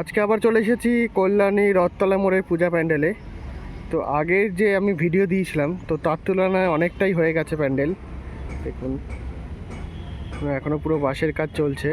আজকে আবার চলে এসেছি কল্যাণী রথতলা মোড়ের পূজা প্যান্ডেলে। তো আগের যে আমি ভিডিও দিয়েছিলাম, তো তার তুলনায় অনেকটাই হয়ে গেছে প্যান্ডেল। দেখুন এখনও পুরো বাঁশের কাজ চলছে।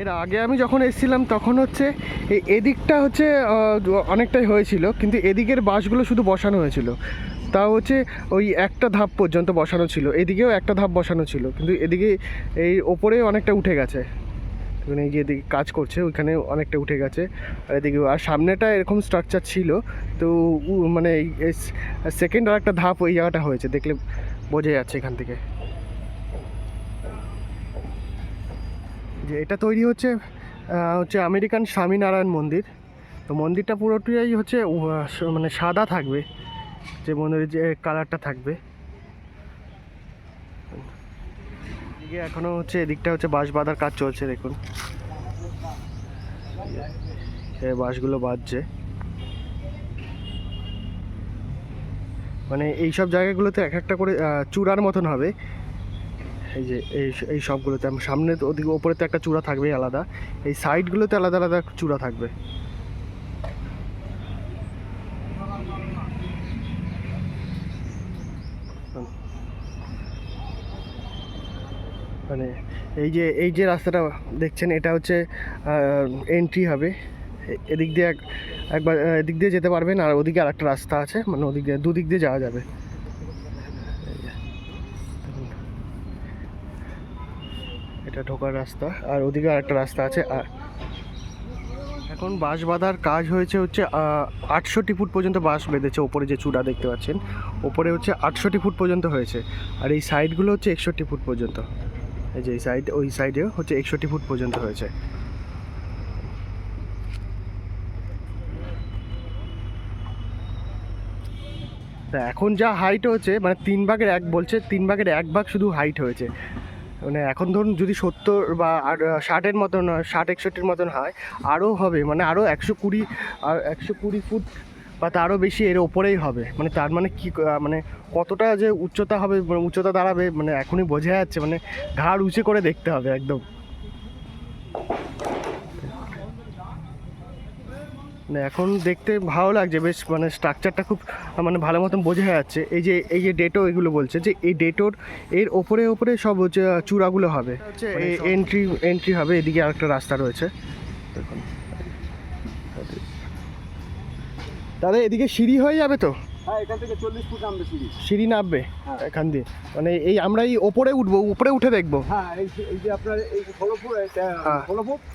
এর আগে আমি যখন এসেছিলাম, তখন হচ্ছে এদিকটা হচ্ছে অনেকটাই হয়েছিল, কিন্তু এদিকের বাঁশগুলো শুধু বসানো হয়েছিল। তা হচ্ছে ওই একটা ধাপ পর্যন্ত বসানো ছিল। এদিকেও একটা ধাপ বসানো ছিল, কিন্তু এদিকে এই ওপরে অনেকটা উঠে গেছে। দেখুন এই যে এদিকে কাজ করছে, ওইখানে অনেকটা উঠে গেছে। আর এদিকে, আর সামনেটা এরকম স্ট্রাকচার ছিল, তো মানে সেকেন্ড আর একটা ধাপ ওই জায়গাটা হয়েছে, দেখলে বোঝা যাচ্ছে এখান থেকে। যে এটা তৈরি হচ্ছে হচ্ছে আমেরিকান স্বামীনারায়ণ মন্দির। তো মন্দিরটা পুরোটাই হচ্ছে মানে সাদা থাকবে। যে মন্দিরের যে কালারটা থাকবে। এদিকে এখনও হচ্ছে এদিকটা হচ্ছে বাঁশ বাঁধার কাজ চলছে, দেখুন। বাঁশগুলো বাঁধছে। মানে এই সব জায়গাগুলোতে এক একটা করে চূড়ার মতন হবে। এই যে, এই এই সবগুলোতে, সামনে ওদিকে ওপরে তো একটা চূড়া থাকবে আলাদা। এই সাইডগুলোতে আলাদা আলাদা চূড়া থাকবে। মানে এই যে এই যে রাস্তাটা দেখছেন, এটা হচ্ছে এন্ট্রি হবে এদিক দিয়ে এক- একবার এদিক দিয়ে যেতে পারবেন, আর ওদিকে আরেকটা রাস্তা আছে মানে ওদিক দিয়ে, দুদিক দিয়ে যাওয়া যাবে। এটা ঢোকার রাস্তা, আর ওদিকে আরেকটা রাস্তা আছে, আর এখন বাঁশ বাঁধার কাজ হয়েছে হচ্ছে আটষট্টি ফুট পর্যন্ত বাঁশ বেঁধেছে, ওপরে যে চূড়া দেখতে পাচ্ছেন, ওপরে হচ্ছে আটষট্টি ফুট পর্যন্ত হয়েছে, আর এই সাইডগুলো হচ্ছে একষট্টি ফুট পর্যন্ত এই যে এই সাইড ওই সাইডে হচ্ছে একষট্টি ফুট পর্যন্ত হয়েছে তা এখন যা হাইট হয়েছে মানে তিন ভাগের এক বলছে, তিন ভাগের এক ভাগ শুধু হাইট হয়েছে। মানে এখন ধরুন যদি সত্তর বা আর ষাটের মতন, ষাট, একষট্টির মতন হয়, আরও হবে মানে আরও একশো কুড়ি, আর একশো কুড়ি ফুট বা তারও বেশি এর ওপরেই হবে। মানে তার মানে কি মানে কতটা যে উচ্চতা হবে মানে উচ্চতা দাঁড়াবে মানে এখনই বোঝা যাচ্ছে মানে ঘাড় উঁচু করে দেখতে হবে একদম। মানে এখন দেখতে ভালো লাগছে বেশ মানে স্ট্রাকচারটা খুব মানে ভালো মতন বোঝা যাচ্ছে। এই যে এই যে ডেটো এগুলো বলছে যে এই ডেটোর এর ওপরে ওপরে সব হচ্ছে চূড়াগুলো হবে। এন্ট্রি এন্ট্রি হবে এদিকে আরেকটা রাস্তা রয়েছে। দেখুন। দাদা এদিকে সিঁড়ি হয়ে যাবে তো? হ্যাঁ এখান থেকে চল্লিশ ফুট নামবে সিঁড়ি। নামবে হ্যাঁ। এখান দিয়ে। মানে এই আমরা এই ওপরে উঠবো উপরে উঠে দেখব। হ্যাঁ এই যে- এই যে আপনার এই ফুট হ্যাঁ।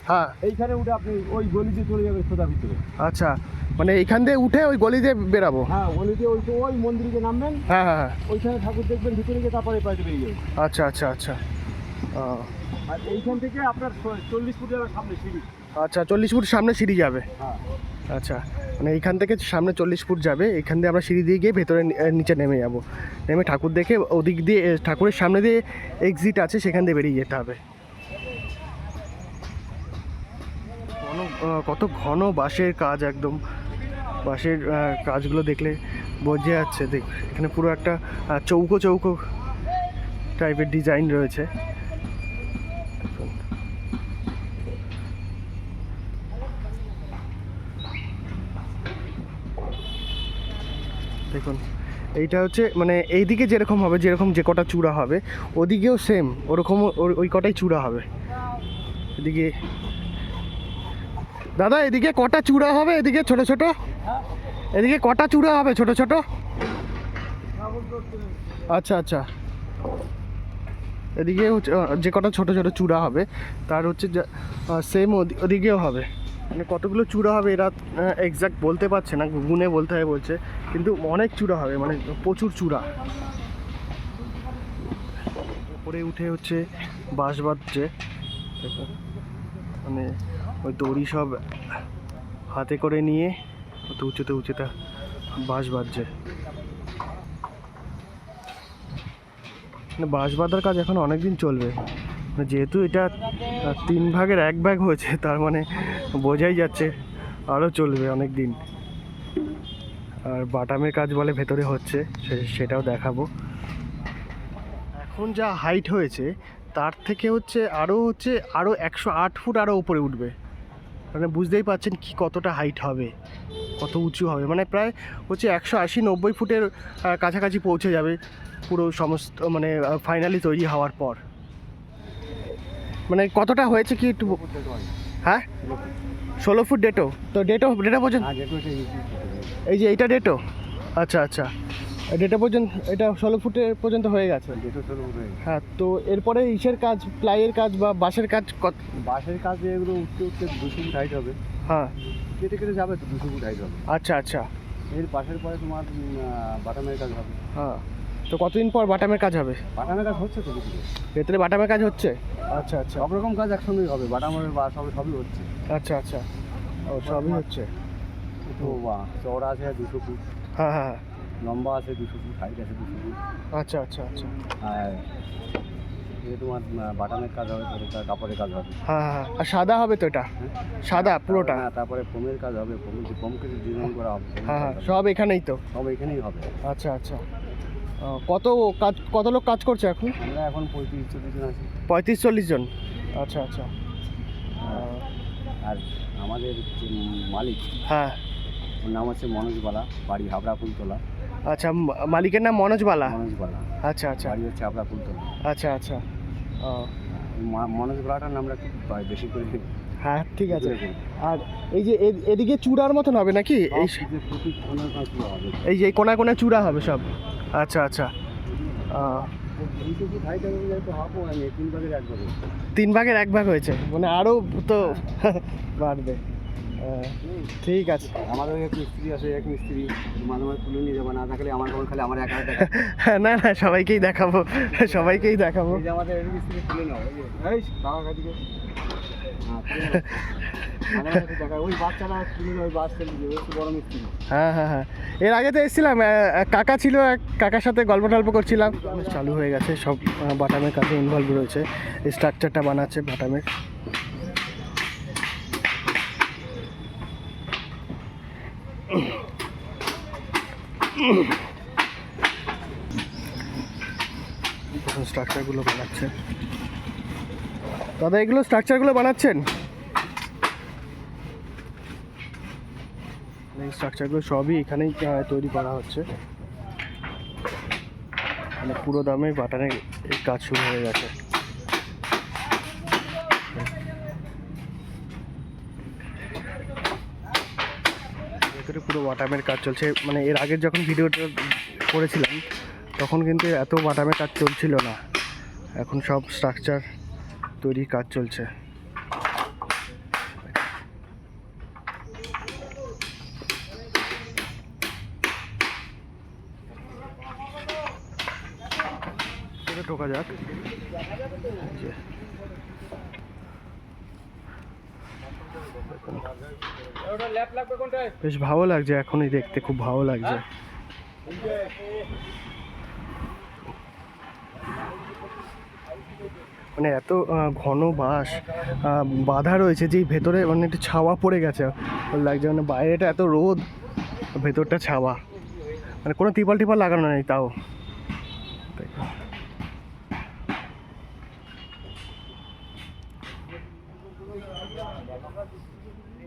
হ্যাঁ। এইখানে উঠে আপনি ওই গলি দিয়ে চলে যাবেন সোজা ভিতরে। আচ্ছা মানে এখান দিয়ে উঠে ওই গলি দিয়ে বেরাবো? হ্যাঁ গলি দিয়ে ওই ওই মন্দিরে নামবেন। হ্যাঁ হ্যাঁ ওইখানে ঠাকুর দেখবেন ভিতরে গিয়ে তারপরে পাইতে বেরিয়ে যাবেন আচ্ছা আচ্ছা আচ্ছা। আর এইখান থেকে আপনার চল্লিশ ফুটের সামনে সিঁড়ি। আচ্ছা চল্লিশ ফুট সামনে সিঁড়ি যাবে। হ্যাঁ। আচ্ছা মানে এইখান থেকে সামনে চল্লিশ ফুট যাবে, এখান দিয়ে আমরা সিঁড়ি দিয়ে গিয়ে ভেতরে নিচে নেমে যাব। নেমে ঠাকুর দেখে ওদিক দিয়ে ঠাকুরের সামনে দিয়ে এক্সিট আছে, সেখান দিয়ে বেরিয়ে যেতে হবে। কত ঘন বাঁশের কাজ একদম। বাঁশের কাজগুলো দেখলে বোঝা যাচ্ছে। দেখ, এখানে পুরো একটা চৌকো চৌকো টাইপের ডিজাইন রয়েছে। দেখুন, এইটা হচ্ছে মানে এইদিকে যেরকম হবে, যেরকম যে কটা চূড়া হবে, ওদিকেও সেম ওরকম ওর- ওই কটাই চূড়া হবে। এদিকে, দাদা, এদিকে কটা চূড়া হবে? এদিকে ছোট ছোট? এদিকে কটা চূড়া হবে, ছোট ছোট? আচ্ছা আচ্ছা। এদিকে যে কটা ছোট ছোট চূড়া হবে, তার হচ্ছে সেম ওদিকেও হবে। মানে কতগুলো চূড়া হবে এরা এক্সাক্ট বলতে পারছে না, গুনে বলতে হবে বলছে, কিন্তু অনেক চূড়া হবে মানে প্রচুর চূড়া। উপরে উঠে হচ্ছে বাঁশ বাঁধছে মানে ওই দড়ি সব হাতে করে নিয়ে অত উঁচুতে উঁচুতে বাঁশ বাঁধছে। মানে বাঁশ বাঁধার কাজ এখন অনেক দিন চলবে। যেহেতু এটা তিন ভাগের এক ভাগ হয়েছে, তার মানে বোঝাই যাচ্ছে আরও চলবে অনেক দিন আর বাটামের কাজ বলে ভেতরে হচ্ছে সেটাও দেখাবো। এখন যা হাইট হয়েছে, তার থেকে হচ্ছে আরও হচ্ছে আরও একশো আট ফুট আরও উপরে উঠবে। মানে বুঝতেই পারছেন কি কতটা হাইট হবে, কত উঁচু হবে। মানে প্রায় হচ্ছে একশো আশি নব্বই ফুটের কাছাকাছি পৌঁছে যাবে পুরো সমস্ত মানে ফাইনালি তৈরি হওয়ার পর। মানে কতটা হয়েছে কি একটু হ্যাঁ? ষোলো ফুট ডেটো। তো ডেটো ডেটো পর্যন্ত এই যে এইটা ডেটো? আচ্ছা আচ্ছা। ডেটো পর্যন্ত এটা ষোলো ফুটের পর্যন্ত হয়ে গেছে। হ্যাঁ তো এরপরে ইসের কাজ প্লাইয়ের কাজ বা বাঁশের কাজ কত বাঁশের কাজ এগুলো উঠতে উঠতে দুশো ফুট হাইট হবে। হ্যাঁ। কেটে কেটে যাবে তো দুশো ফুট হাইট হবে। আচ্ছা আচ্ছা। এর পাশের পরে তোমার বাটামের কাজ হবে। হ্যাঁ। তো কতদিন পর বাটামের কাজ হবে? বাটামের কাজ হচ্ছে তো ভেতরে বাটামের কাজ হচ্ছে? আচ্ছা আচ্ছা। সব রকম কাজ একসঙ্গেই হবে। বাটামের বা সব সবই হচ্ছে। আচ্ছা আচ্ছা। ও সবই হচ্ছে? তো বা, চওড়া আছে দুশো ফুট। হ্যাঁ হ্যাঁ হ্যাঁ। লম্বা আছে দুশো ফুট হাইট আছে দুশো ফুট। আচ্ছা আচ্ছা আচ্ছা। আর তোমার বাটামের কাজ হবে কাপড়ের কাজ হবে। হ্যাঁ হ্যাঁ হ্যাঁ। আর সাদা হবে তো এটা? সাদা পুরোটা? হ্যাঁ তারপরে ফোমের কাজ হবে ফোমের ফোমকে ডিজাইন করা হবে হ্যাঁ হ্যাঁ। সব এখানেই তো? সব এখানেই হবে। আচ্ছা আচ্ছা। কত কাজ কত লোক কাজ করছে এখন? আমরা এখন পঁয়ত্রিশ চল্লিশ জন আছি। পঁয়ত্রিশ চল্লিশ জন? আচ্ছা আচ্ছা। আর আমাদের যে মালিক হ্যাঁ। ওর নাম হচ্ছে মনোজ বালা বাড়ি হাবড়া ফুলতলা। আচ্ছা মালিকের নাম মনোজ বালা? মনোজ বালা। আচ্ছা আচ্ছা। বাড়ি হচ্ছে হাবড়া ফুলতলা। আচ্ছা আচ্ছা। মা- মনোজ বালাটার নামটা একটু বেশি করে হ্যাঁ ঠিক আছে। আর এই যে এদিকে চূড়ার মতন হবে নাকি? এই এই যে কোনায় কোনায় চূড়া হবে। সব। আচ্ছা আচ্ছা। তিন ভাগের এক ভাগে হয়েছে। মানে আরও তো বাড়বে। আহ, ঠিক আছে। আমাদের এক মিস্ত্রি আছে এক মিস্ত্রি মাঝে মাঝে তুলে নিয়ে যাবে না থাকলে আমার কেমন খালি আমার একা দেখা না না সবাইকেই দেখাবো সবাইকেই দেখাবো। আমাদের এক মিস্ত্রি তুলে নাও এই হ্যাঁ মিস্ত্রি। হ্যাঁ হ্যাঁ হ্যাঁ। এর আগে তো এসেছিলাম কাকা ছিল এক কাকার সাথে গল্প টল্প করছিলাম। চালু হয়ে গেছে সব বাটামের কাছে ইনভলভ রয়েছে। স্ট্রাকচারটা বানাচ্ছে বাটামের। স্ট্রাকচারগুলো বানাচ্ছে দাদা, এগুলো স্ট্রাকচারগুলো বানাচ্ছেন? স্ট্রাকচারগুলো সবই এখানেই তৈরি করা হচ্ছে। মানে পুরো দামে বাটানের কাজ শুরু হয়ে গেছে। ভেতরে পুরো বাটামের কাজ চলছে। মানে এর আগের যখন ভিডিওটা করেছিলাম, তখন কিন্তু এত বাটামের কাজ চলছিল না। এখন সব স্ট্রাকচার তৈরির কাজ চলছে। ঢোকা যাক এই যে। বেশ ভালো লাগছে এখনই দেখতে, খুব ভালো লাগছে। মানে এত ঘন বাঁশ বাঁধা রয়েছে যে ভেতরে মানে একটু ছাওয়া পড়ে গেছে। লাগছে মানে বাইরেটা এত রোদ, ভেতরটা ছাওয়া। মানে কোনো ত্রিপাল টিপাল লাগানো নেই তাও।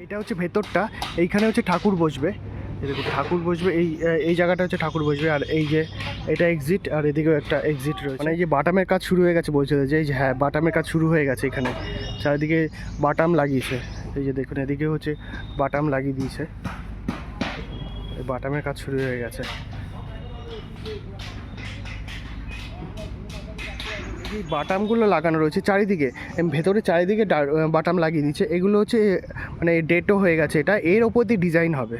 এইটা হচ্ছে ভেতরটা, এইখানে হচ্ছে ঠাকুর বসবে। দেখুন, ঠাকুর বসবে, এই এই জায়গাটা হচ্ছে ঠাকুর বসবে, আর এই যে এটা এক্সিট আর এদিকেও একটা এক্সিট রয়েছে। মানে এই যে বাটামের কাজ শুরু হয়ে গেছে বলছে যে, এই যে হ্যাঁ বাটামের কাজ শুরু হয়ে গেছে এখানে। চারিদিকে বাটাম লাগিয়েছে। এই যে দেখুন এদিকে হচ্ছে বাটাম লাগিয়ে দিয়েছে। বাটামের কাজ শুরু হয়ে গেছে। এই বাটামগুলো লাগানো রয়েছে চারিদিকে। ভেতরে চারিদিকে বাটাম লাগিয়ে দিচ্ছে। এগুলো হচ্ছে মানে ডেটও হয়ে গেছে এটা। এর ওপর দিয়ে ডিজাইন হবে।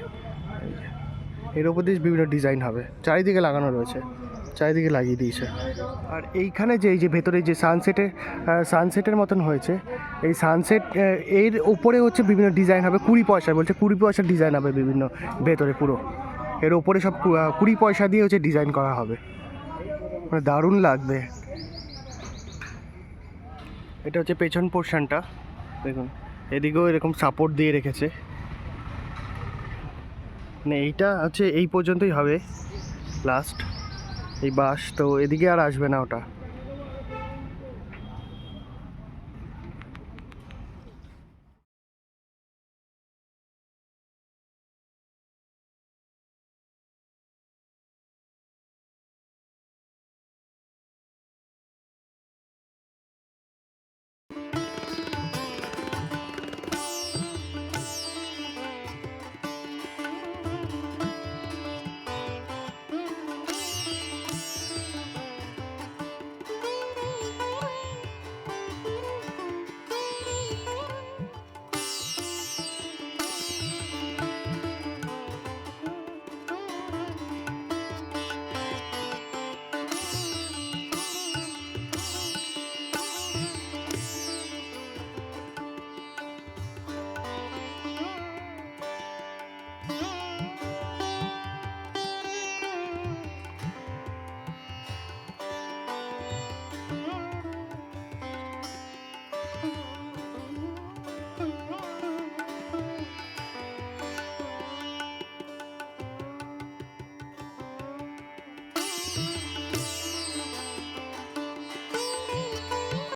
এর ওপর দিয়ে বিভিন্ন ডিজাইন হবে। চারিদিকে লাগানো রয়েছে। চারিদিকে লাগিয়ে দিয়েছে। আর এইখানে যে, এই যে ভেতরে যে সানসেটে সানসেটের মতন হয়েছে, এই সানসেট এর ওপরে হচ্ছে বিভিন্ন ডিজাইন হবে। কুড়ি পয়সা বলছে, কুড়ি পয়সার ডিজাইন হবে বিভিন্ন ভেতরে পুরো। এর ওপরে সব কুড়ি পয়সা দিয়ে হচ্ছে ডিজাইন করা হবে। মানে দারুণ লাগবে। এটা হচ্ছে পেছন পোর্শনটা দেখুন, এদিকেও এরকম সাপোর্ট দিয়ে রেখেছে। মানে এইটা হচ্ছে এই পর্যন্তই হবে। লাস্ট এই বাস, তো এদিকে আর আসবে না ওটা।